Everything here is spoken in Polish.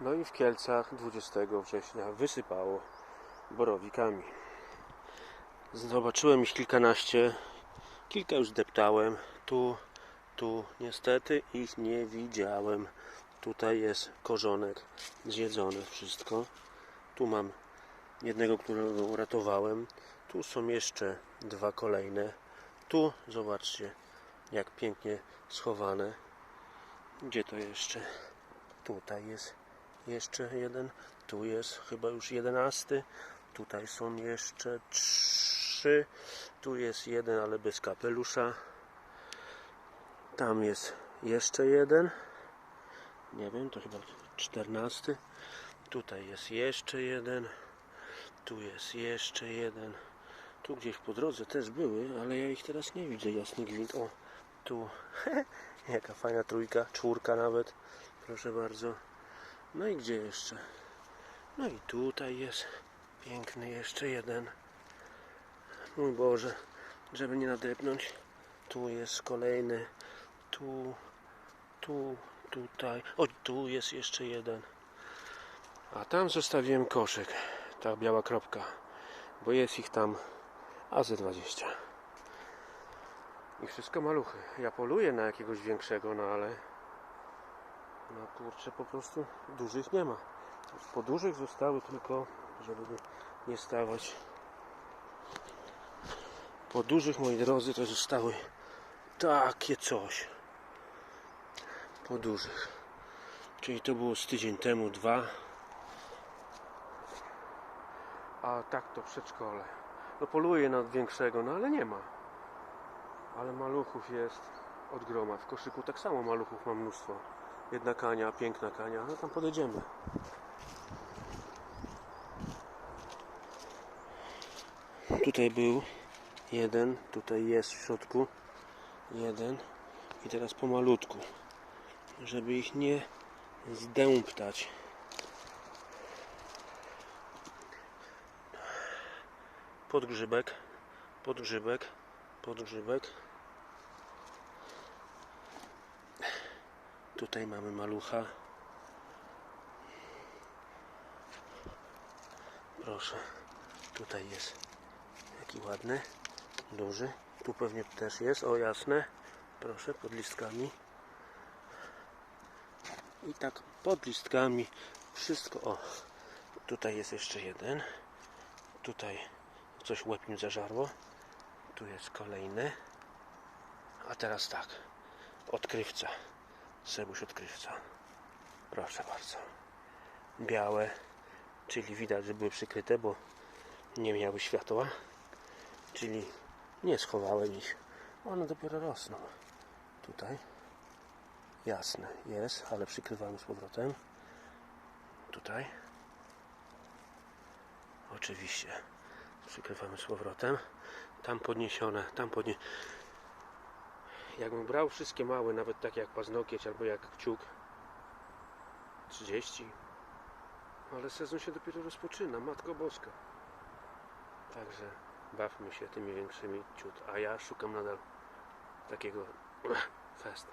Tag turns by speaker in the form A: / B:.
A: No i w Kielcach 20 września wysypało borowikami. Zobaczyłem ich kilkanaście. Kilka już deptałem. Tu, tu niestety ich nie widziałem. Tutaj jest korzonek zjedzone wszystko. Tu mam jednego, którego uratowałem. Tu są jeszcze dwa kolejne. Tu zobaczcie, jak pięknie schowane. Gdzie to jeszcze? Tutaj jest jeszcze jeden. Tu jest chyba już jedenasty. Tutaj są jeszcze trzy. Tu jest jeden, ale bez kapelusza. Tam jest jeszcze jeden. Nie wiem, to chyba czternasty. Tutaj jest jeszcze jeden. Tu jest jeszcze jeden. Tu gdzieś po drodze też były, ale ja ich teraz nie widzę. Jasny gwint. O, tu. Jaka fajna trójka, czwórka nawet. Proszę bardzo. No i gdzie jeszcze? No i tutaj jest piękny jeszcze jeden. Mój Boże, żeby nie nadepnąć. Tu jest kolejny. Tu, tu, tutaj. O, tu jest jeszcze jeden. A tam zostawiłem koszyk. Ta biała kropka. Bo jest ich tam azy 20. I wszystko maluchy. Ja poluję na jakiegoś większego, no ale no kurczę, po prostu dużych nie ma. Po dużych zostały tylko, żeby nie stawać. Po dużych, moi drodzy, to zostały takie coś. Po dużych. Czyli to było z tydzień temu, dwa. A tak to przedszkole. No poluję na większego, no ale nie ma. Ale maluchów jest od groma. W koszyku tak samo maluchów mam mnóstwo. Jedna kania, piękna kania. No tam podejdziemy. Tutaj był jeden, tutaj jest w środku jeden i teraz pomalutku, żeby ich nie zdęptać. Podgrzybek, podgrzybek, podgrzybek. Tutaj mamy malucha. Proszę. Tutaj jest jaki ładny, duży. Tu pewnie też jest, o jasne. Proszę, pod listkami. I tak pod listkami wszystko. O, tutaj jest jeszcze jeden. Tutaj coś łeb mi zażarło. Tu jest kolejny. A teraz tak. Odkrywca. Sebuś odkrywca. Proszę bardzo. Białe, czyli widać, że były przykryte, bo nie miały światła. Czyli nie schowałem ich. One dopiero rosną. Tutaj. Jasne, jest, ale przykrywamy z powrotem. Tutaj. Oczywiście. Przykrywamy z powrotem. Tam podniesione, tam podnie... Jakbym brał wszystkie małe, nawet takie jak paznokieć albo jak kciuk 30 ale sezon się dopiero rozpoczyna, Matko Boska. Także bawmy się tymi większymi ciut a ja szukam nadal takiego fest